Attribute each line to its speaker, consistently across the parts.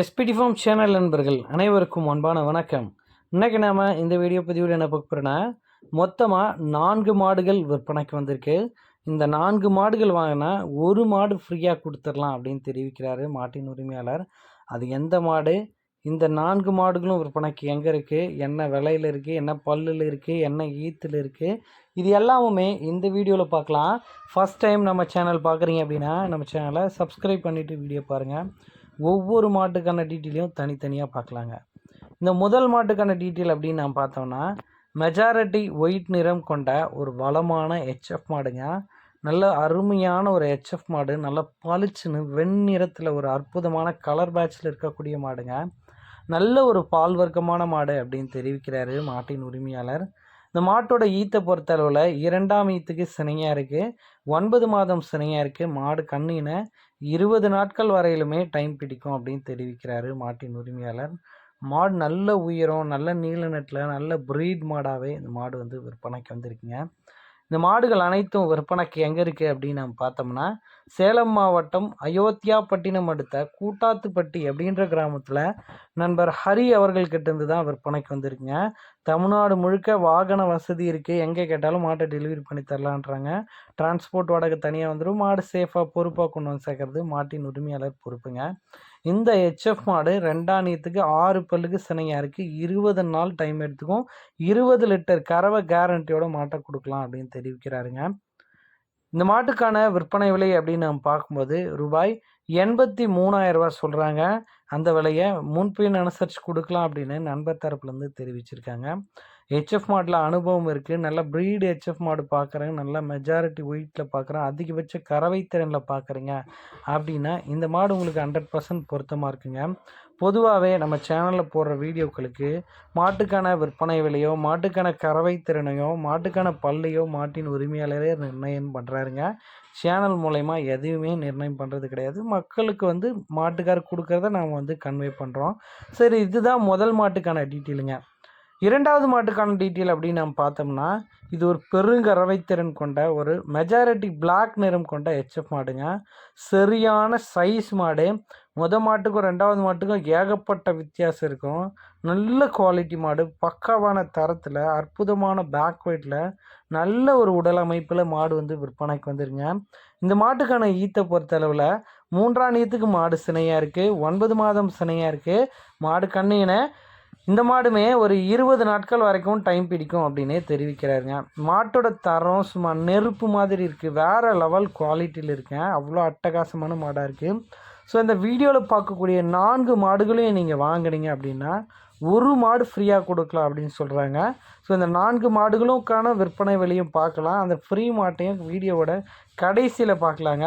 Speaker 1: SPD form channel நண்பர்கள் அனைவருக்கும் அன்பான வணக்கம். இன்னைக்கு நாம் இந்த வீடியோ பதிவில் என்ன பார்க்க போகிறோன்னா மொத்தமாக நான்கு மாடுகள் விற்பனைக்கு வந்திருக்கு. இந்த நான்கு மாடுகள் வாங்கினா ஒரு மாடு ஃப்ரீயாக கொடுத்துடலாம் அப்படின்னு தெரிவிக்கிறாரு மாட்டின் உரிமையாளர். அது எந்த மாடு? இந்த நான்கு மாடுகளும் விற்பனைக்கு எங்கே இருக்குது என்ன விலையில் இருக்குது என்ன பல்லில் இருக்குது என்ன ஈத்தில் இருக்குது இது எல்லாமுமே இந்த வீடியோவில் பார்க்கலாம் ஃபஸ்ட் டைம் நம்ம சேனல் பார்க்குறீங்க அப்படின்னா நம்ம சேனலை சப்ஸ்கிரைப் பண்ணிவிட்டு வீடியோ பாருங்கள் ஒவ்வொரு மாட்டுக்கான டீட்டெயிலையும் தனித்தனியாக பார்க்கலாங்க இந்த முதல் மாட்டுக்கான டீட்டெயில் அப்படின்னு நான் பார்த்தோம்னா மெஜாரிட்டி ஒயிட் நிறம் கொண்ட ஒரு வளமான ஹெச்எஃப் மாடுங்க. நல்ல அருமையான ஒரு ஹெச்எஃப் மாடு நல்ல பளிச்சுன்னு வெண்ணிறத்தில் ஒரு அற்புதமான கலர் பேட்சில் இருக்கக்கூடிய மாடுங்க. நல்ல ஒரு பால் வர்க்கமான மாடு அப்படின்னு தெரிவிக்கிறாரு மாட்டின் உரிமையாளர். இந்த மாட்டோட ஈத்தை பொறுத்தளவில் இரண்டாம் ஈத்துக்கு சினையாக இருக்குது ஒன்பது மாதம் சினையாக இருக்குது மாடு கண்ணினை இருபது நாட்கள் வரையிலுமே டைம் பிடிக்கும் அப்படின்னு தெரிவிக்கிறாரு மாட்டின் உரிமையாளர். மாடு நல்ல உயரம் நல்ல நீல நெட்டில் நல்ல ப்ரீட் மாடாகவே இந்த மாடு வந்து விற்பனைக்கு வந்திருக்குங்க. இந்த மாடுகள் அனைத்தும் விற்பனைக்கு எங்கே இருக்குது அப்படின்னு நம்ம பார்த்தோம்னா சேலம் மாவட்டம் அயோத்தியாப்பட்டினம் அடுத்த கூட்டாத்துப்பட்டி அப்படின்ற கிராமத்தில் நண்பர் ஹரி அவர்கள்கிட்ட இருந்து தான் விற்பனைக்கு வந்திருக்குங்க. தமிழ்நாடு முழுக்க வாகன வசதி இருக்குது எங்கே கேட்டாலும் மாட்டை டெலிவரி பண்ணி தரலான்றாங்க. டிரான்ஸ்போர்ட் வாடகை தனியாக வந்துடும் மாடு சேஃபாக பொறுப்பாக கொண்டு வந்து சேர்க்கறது மாட்டின் உரிமையாளர் பொறுப்புங்க. இந்த ஹெச்எஃப் மாடு ரெண்டாணியத்துக்கு ஆறு பல்லுக்கு சினையாக இருக்குது இருபது நாள் டைம் எடுத்துக்கும். இருபது லிட்டர் கறவை கேரண்டியோட மாட்டை கொடுக்கலாம் அப்படின்னு தெரிவிக்கிறாருங்க. இந்த மாட்டுக்கான விற்பனை விலை அப்படின்னு நம்ம பார்க்கும்போது ரூபாய் எண்பத்தி மூணாயிரம் ரூபாய் சொல்கிறாங்க அந்த விலையை முன்பின் அனுசரித்து கொடுக்கலாம் அப்படின்னு நண்பர் தரப்புலேருந்து தெரிவிச்சிருக்காங்க. ஹெச்எஃப் மாடில் அனுபவம் இருக்குது நல்ல ப்ரீடு ஹெச்எஃப் மாடு பார்க்குறேங்க நல்ல மெஜாரிட்டி ஒயிட்டில் பார்க்குறேன் அதிகபட்ச கறவை திறனில் பார்க்குறீங்க அப்படின்னா இந்த மாடு உங்களுக்கு ஹண்ட்ரட் பர்சன்ட் பொருத்தமாக இருக்குங்க. பொதுவாகவே நம்ம சேனலில் போடுற வீடியோக்களுக்கு மாட்டுக்கான விற்பனை விலையோ மாட்டுக்கான கறவை திறனையோ மாட்டுக்கான பல்லையோ மாட்டின் உரிமையாளரே நிர்ணயம் பண்ணுறாருங்க சேனல் மூலயமா எதுவுமே நிர்ணயம் பண்ணுறது கிடையாது. மக்களுக்கு வந்து மாட்டுக்கார் கொடுக்குறத நாம் வந்து கன்வே பண்ணுறோம் சரி இதுதான் முதல் மாட்டுக்கான டீட்டெயிலுங்க இரண்டாவது மாட்டுக்கான டீட்டெயில் அப்படின்னு நம்ம பார்த்தோம்னா இது ஒரு பெருங்கறவைத்திறன் கொண்ட ஒரு மெஜாரிட்டி பிளாக் நிறம் கொண்ட ஹெச்எஃப் மாடுங்க. சரியான சைஸ் மாடு. முத மாட்டுக்கும் ரெண்டாவது மாட்டுக்கும் ஏகப்பட்ட வித்தியாசம் இருக்கும். நல்ல குவாலிட்டி மாடு பக்காவான தரத்தில் அற்புதமான பேக் வெயிட்டில் நல்ல ஒரு உடல் அமைப்பில் மாடு வந்து விற்பனைக்கு வந்துருங்க. இந்த மாட்டுக்கான ஈத்தை பொறுத்தளவில் மூன்றாம் ஈத்துக்கு மாடு சினையாக இருக்குது ஒன்பது மாதம் சினையாக இருக்குது மாடு கண்ணினை இந்த மாடுமே ஒரு இருபது நாட்கள் வரைக்கும் டைம் பிடிக்கும் அப்படின்னே தெரிவிக்கிறாருங்க. மாட்டோட தரம் சும்மா நெருப்பு மாதிரி இருக்குது வேறு லெவல் குவாலிட்டியில் இருக்கேன். அவ்வளோ அட்டகாசமான மாடாக இருக்குது ஸோ இந்த வீடியோவில் பார்க்கக்கூடிய நான்கு மாடுகளையும் நீங்கள் வாங்கினீங்க அப்படின்னா ஒரு மாடு ஃப்ரீயாக கொடுக்கலாம் அப்படின்னு சொல்கிறாங்க ஸோ இந்த நான்கு மாடுகளுக்கான விற்பனை விலையும் பார்க்கலாம். அந்த ஃப்ரீ மாட்டையும் வீடியோவோட கடைசியில் பார்க்கலாங்க.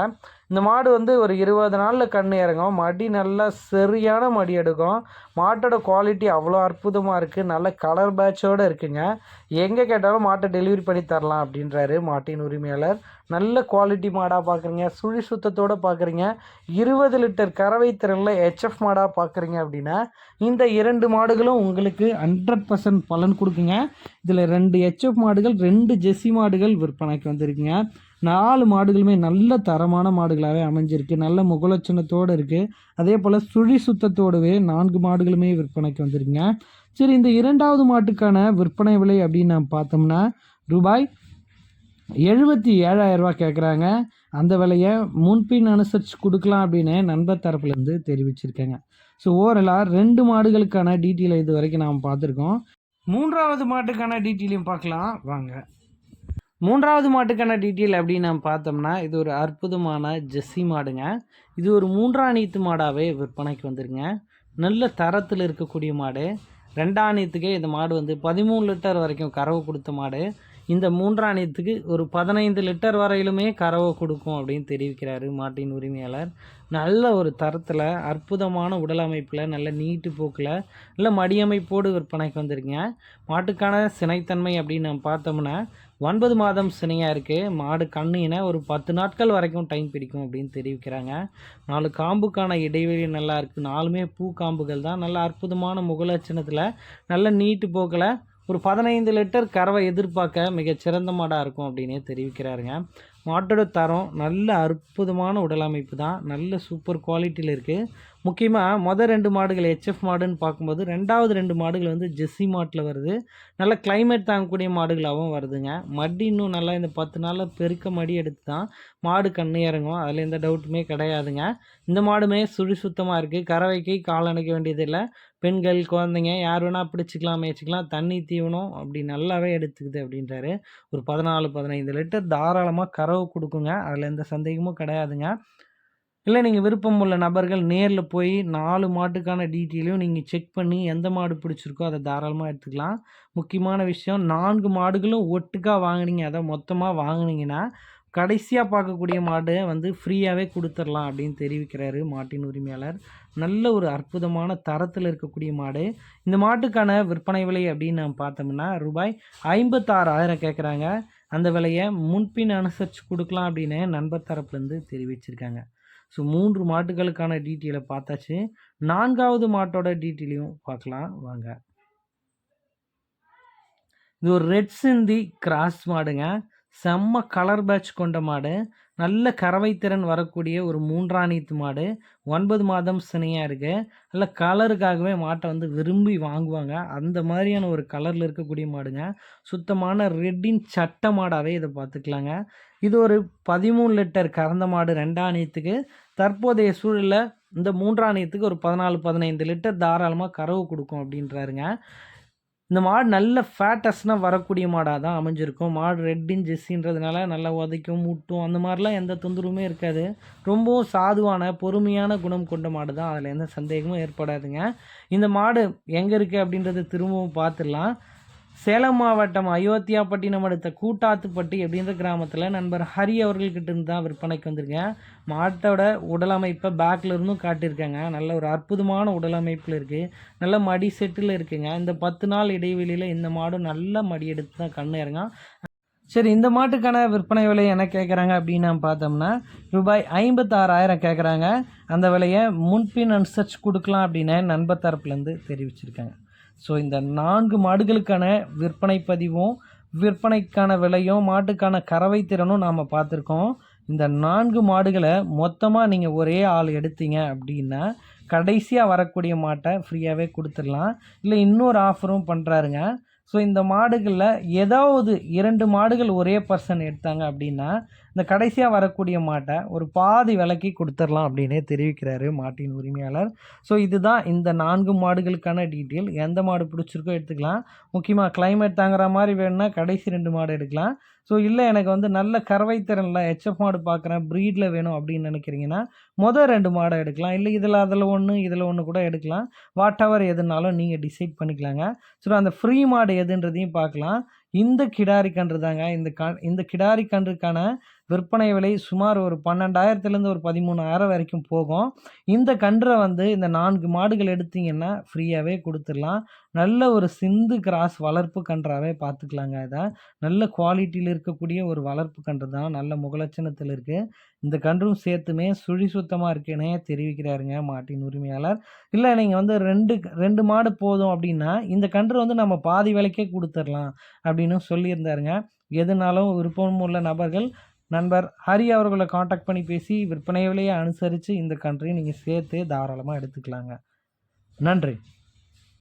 Speaker 1: இந்த மாடு வந்து ஒரு இருபது நாளில் கண் இறங்கும். மடி நல்லா சரியான மடி எடுக்கும். மாட்டோட குவாலிட்டி அவ்வளோ அற்புதமாக இருக்குது நல்ல கலர் பேட்சோடு இருக்குங்க. எங்கே கேட்டாலும் மாட்டை டெலிவரி பண்ணி தரலாம் அப்படின்றாரு மாட்டின் உரிமையாளர் நல்ல குவாலிட்டி மாடாக பார்க்குறீங்க சுழி சுத்தத்தோடு பார்க்குறீங்க இருபது லிட்டர் கறவை திறனில் ஹெச்எஃப் மாடாக பார்க்குறீங்க அப்படின்னா இந்த இரண்டு மாடுகளும் உங்களுக்கு ஹண்ட்ரட் பர்சன்ட் பலன் கொடுக்குங்க. இதில் ரெண்டு ஹெச்எஃப் மாடுகள் ரெண்டு ஜெஸ்ஸி மாடுகள் விற்பனைக்கு வந்திருக்குங்க. நாலு மாடுகளுமே நல்ல தரமான மாடுகளாகவே அமைஞ்சிருக்கு. நல்ல முகலட்சணத்தோடு இருக்குது அதே போல் சுழி சுத்தத்தோடவே நான்கு மாடுகளுமே விற்பனைக்கு வந்திருக்குங்க. சரி இந்த இரண்டாவது மாட்டுக்கான விற்பனை விலை அப்படின்னு நான் பார்த்தோம்னா ரூபாய் எழுபத்தி ஏழாயிரரூபா கேட்குறாங்க அந்த விலையை முன்பின் அனுசரித்து கொடுக்கலாம் அப்படின்னு நண்பர் தரப்புலேருந்து தெரிவிச்சிருக்கேங்க. ஸோ ஓவரலாக ரெண்டு மாடுகளுக்கான டீட்டெயிலை இது வரைக்கும் நாம் பார்த்துருக்கோம். மூன்றாவது மாட்டுக்கான டீட்டெயிலையும் பார்க்கலாம். வாங்க. மூன்றாவது மாட்டுக்கான டீட்டெயில் அப்படின்னு நம்ம பார்த்தோம்னா இது ஒரு அற்புதமான ஜெஸ்ஸி மாடுங்க. இது ஒரு மூன்றாம் நீத்து மாடாகவே விற்பனைக்கு வந்துருங்க நல்ல தரத்தில் இருக்கக்கூடிய மாடு. ரெண்டாம் நீத்துக்கே இந்த மாடு வந்து பதிமூணு லிட்டர் வரைக்கும் கறவு கொடுத்த மாடு. இந்த மூன்றாணியத்துக்கு ஒரு பதினைந்து லிட்டர் வரையிலுமே கறவை கொடுக்கும் அப்படின்னு தெரிவிக்கிறாரு மாட்டின் உரிமையாளர். நல்ல ஒரு தரத்தில் அற்புதமான உடல் அமைப்பில் நல்ல நீட்டு போக்கில் நல்ல மடியமைப்போடு விற்பனைக்கு வந்திருக்கீங்க. மாட்டுக்கான சினைத்தன்மை அப்படின்னு நம்ம பார்த்தோம்னா ஒன்பது மாதம் சினையாக இருக்குது மாடு கண்ணினை ஒரு பத்து நாட்கள் வரைக்கும் டைம் பிடிக்கும் அப்படின்னு தெரிவிக்கிறாங்க. நாலு காம்புக்கான இடைவெளி நல்லா இருக்குது நாலுமே பூ காம்புகள் தான். நல்ல அற்புதமான முகலட்சணத்தில் நல்ல நீட்டு போக்கில் ஒரு பதினைந்து லிட்டர் கறவை எதிர்பார்க்க மிக சிறந்த மாடாக இருக்கும் அப்படின்னே தெரிவிக்கிறாருங்க. மாட்டோட தரம் நல்ல அற்புதமான உடல் அமைப்பு தான். நல்ல சூப்பர் குவாலிட்டியில் இருக்குது முக்கியமாக மொதல் ரெண்டு மாடுகள் ஹெச்எஃப் மாடுன்னு பார்க்கும்போது ரெண்டாவது ரெண்டு மாடுகள் வந்து ஜெஸ்ஸி மாட்டில் வருது. நல்ல கிளைமேட் தாங்கக்கூடிய மாடுகளாகவும் வருதுங்க. மடி இன்னும் நல்லா இந்த பத்து நாளில் பெருக்க மடி எடுத்து தான் மாடு கண்ணு இறங்கும். அதில் எந்த டவுட்டுமே கிடையாதுங்க. இந்த மாடுமே சுழி சுத்தமாக இருக்குது கறவைக்கு கால் அணைக்க வேண்டியதில்லை. பெண்கள் குழந்தைங்க யார் வேணால் பிடிச்சிக்கலாம் மேய்ச்சிக்கலாம் தண்ணி தீவனம் அப்படி நல்லாவே எடுத்துக்குது அப்படின்றாரு. ஒரு பதினாலு பதினைந்து லிட்டர் தாராளமாக கறவு கொடுக்குங்க. அதில் எந்த சந்தேகமும் கிடையாதுங்க. இல்லை நீங்கள் விருப்பம் உள்ள நபர்கள் நேரில் போய் நாலு மாட்டுக்கான டீட்டெயிலையும் நீங்கள் செக் பண்ணி எந்த மாடு பிடிச்சிருக்கோ அதை தாராளமாக எடுத்துக்கலாம். முக்கியமான விஷயம் நான்கு மாடுகளும் ஒட்டுக்காக வாங்குனீங்க. அதை மொத்தமாக வாங்கினீங்கன்னா கடைசியாக பார்க்கக்கூடிய மாடை வந்து ஃப்ரீயாகவே கொடுத்துடலாம் அப்படின்னு தெரிவிக்கிறாரு மாட்டின் உரிமையாளர். நல்ல ஒரு அற்புதமான தரத்தில் இருக்கக்கூடிய மாடு. இந்த மாட்டுக்கான விற்பனை விலை அப்படின்னு நம்ம பார்த்தோம்னா ரூபாய் ஐம்பத்தாறாயிரம் கேட்குறாங்க அந்த விலையை முன்பின் அனுசரித்து கொடுக்கலாம் அப்படின்னு நண்பர் தரப்புலேருந்து தெரிவிச்சிருக்காங்க. ஸோ மூன்று மாட்டுகளுக்கான டீட்டெயிலை பார்த்தாச்சு. நான்காவது மாட்டோட டீட்டெயிலையும் பார்க்கலாம். வாங்க. இது ஒரு ரெட் சிந்தி கிராஸ் மாடுங்க. செம்ம கலர் பேட்ச் கொண்ட மாடு. நல்ல கறவைத்திறன் வரக்கூடிய ஒரு மூன்றாணித்து மாடு. ஒன்பது மாதம் சினையாக இருக்குது நல்ல கலருக்காகவே மாட்டை வந்து விரும்பி வாங்குவாங்க. அந்த மாதிரியான ஒரு கலரில் இருக்கக்கூடிய மாடுங்க. சுத்தமான ரெட்டின் சட்ட மாடாகவே இதை பார்த்துக்கலாங்க இது ஒரு பதிமூணு லிட்டர் கறந்த மாடு ரெண்டாணியத்துக்கு தற்போதைய சூழலில் இந்த மூன்றாணியத்துக்கு ஒரு பதினாலு பதினைந்து லிட்டர் தாராளமாக கறவு கொடுக்கும் அப்படின்றாருங்க. இந்த மாடு நல்ல ஃபேட்டஸ்னால் வரக்கூடிய மாடாக தான் அமைஞ்சிருக்கும். மாடு ரெட்டின் ஜெஸ்ஸின்றதுனால நல்லா உதைக்கும் முட்டும் அந்த மாதிரிலாம் எந்த தொந்தரவுமே இருக்காது. ரொம்பவும் சாதுவான பொறுமையான குணம் கொண்ட மாடு தான். அதில் எந்த சந்தேகமும் ஏற்படாதுங்க. இந்த மாடு எங்கே இருக்குது அப்படின்றத திரும்பவும் பார்த்துடலாம். சேலம் மாவட்டம் அயோத்தியாப்பட்டினம் அடுத்த கூட்டாத்துப்பட்டி அப்படின்ற கிராமத்தில் நண்பர் ஹரி அவர்கள்கிட்ட இருந்து தான் விற்பனைக்கு வந்திருக்கேன். மாட்டோட உடலமைப்பை பேக்கில் இருந்தும் காட்டியிருக்காங்க. நல்ல ஒரு அற்புதமான உடலமைப்பில் இருக்குது நல்ல மடி செட்டில் இருக்குங்க. இந்த பத்து நாள் இடைவெளியில் இந்த மாடும் நல்ல மடி எடுத்து தான் கண்ணு இறங்கும் சரி இந்த மாட்டுக்கான விற்பனை விலை என்ன கேட்குறாங்க அப்படின்னு நம்ம பார்த்தோம்னா ரூபாய் ஐம்பத்தாறாயிரம் கேட்குறாங்க அந்த விலையை முன்பின் அனுசரித்து கொடுக்கலாம் அப்படின்னு நண்பர் தரப்புலேருந்து தெரிவிச்சிருக்காங்க. ஸோ இந்த நான்கு மாடுகளுக்கான விற்பனை பதிவும் விற்பனைக்கான விலையும் மாட்டுக்கான கறவை திறனும் நாம் பார்த்துருக்கோம். இந்த நான்கு மாடுகளை மொத்தமாக நீங்கள் ஒரே ஆள் எடுத்தீங்க அப்படின்னா கடைசியாக வரக்கூடிய மாட்டை ஃப்ரீயாகவே கொடுத்துடலாம். இல்லை இன்னொரு ஆஃபரும் பண்ணுறாருங்க ஸோ இந்த மாடுகளில் ஏதாவது இரண்டு மாடுகள் ஒரே பர்சன் எடுத்தாங்க அப்படின்னா இந்த கடைசியாக வரக்கூடிய மாட்டை ஒரு பாதி விலைக்கு கொடுத்துடலாம் அப்படின்னே தெரிவிக்கிறாரு மாட்டின் உரிமையாளர். ஸோ இதுதான் இந்த நான்கு மாடுகளுக்கான டீட்டெயில் எந்த மாடு பிடிச்சிருக்கோ எடுத்துக்கலாம். முக்கியமாக கிளைமேட் தாங்குற மாதிரி வேணும்னா கடைசி ரெண்டு மாடு எடுக்கலாம். ஸோ இல்லை எனக்கு வந்து நல்ல கறவை திறனில் ஹெச்எஃப் மாடு பார்க்குறேன் ப்ரீடில் வேணும் அப்படின்னு நினைக்கிறீங்கன்னா மொதல் ரெண்டு மாடை எடுக்கலாம். இல்லை இதில் அதில் ஒன்று இதில் ஒன்று கூட எடுக்கலாம். வாட் எவர் எதுனாலும் நீங்கள் டிசைட் பண்ணிக்கலாங்க. ஸோ அந்த ஃப்ரீ மாடு எதுன்றதையும் பார்க்கலாம். இந்த கிடாரி கன்று தாங்க இந்த க இந்த கிடாரி கன்றுக்கான விற்பனை விலை சுமார் ஒரு பன்னெண்டாயிரத்துலேருந்து ஒரு பதிமூணாயிரம் வரைக்கும் போகும். இந்த கன்றை வந்து இந்த நான்கு மாடுகள் எடுத்திங்கன்னா ஃப்ரீயாகவே கொடுத்துடலாம். நல்ல ஒரு சிந்து கிராஸ் வளர்ப்பு கன்றாகவே பார்த்துக்கலாங்க இதை. நல்ல குவாலிட்டியில் இருக்கக்கூடிய ஒரு வளர்ப்பு கன்று தான். நல்ல முகலட்சணத்தில் இருக்குது இந்த கன்றும் சேர்த்துமே சுழி சுத்தமாக இருக்குன்னே தெரிவிக்கிறாருங்க மாட்டின் உரிமையாளர். இல்லை நீங்கள் வந்து ரெண்டு ரெண்டு மாடு போதும் அப்படின்னா இந்த கன்று வந்து நம்ம பாதி விலைக்கே கொடுத்துடலாம் அப்படின்னு சொல்லியிருந்தாருங்க. எதுனாலும் விருப்பம் உள்ள நபர்கள் நண்பர் ஹரி அவர்களை காண்டாக்ட் பண்ணி பேசி விற்பனை விலையை அனுசரித்து இந்த கன்றையும் நீங்கள் சேர்த்து தாராளமாக எடுத்துக்கலாங்க. நன்றி.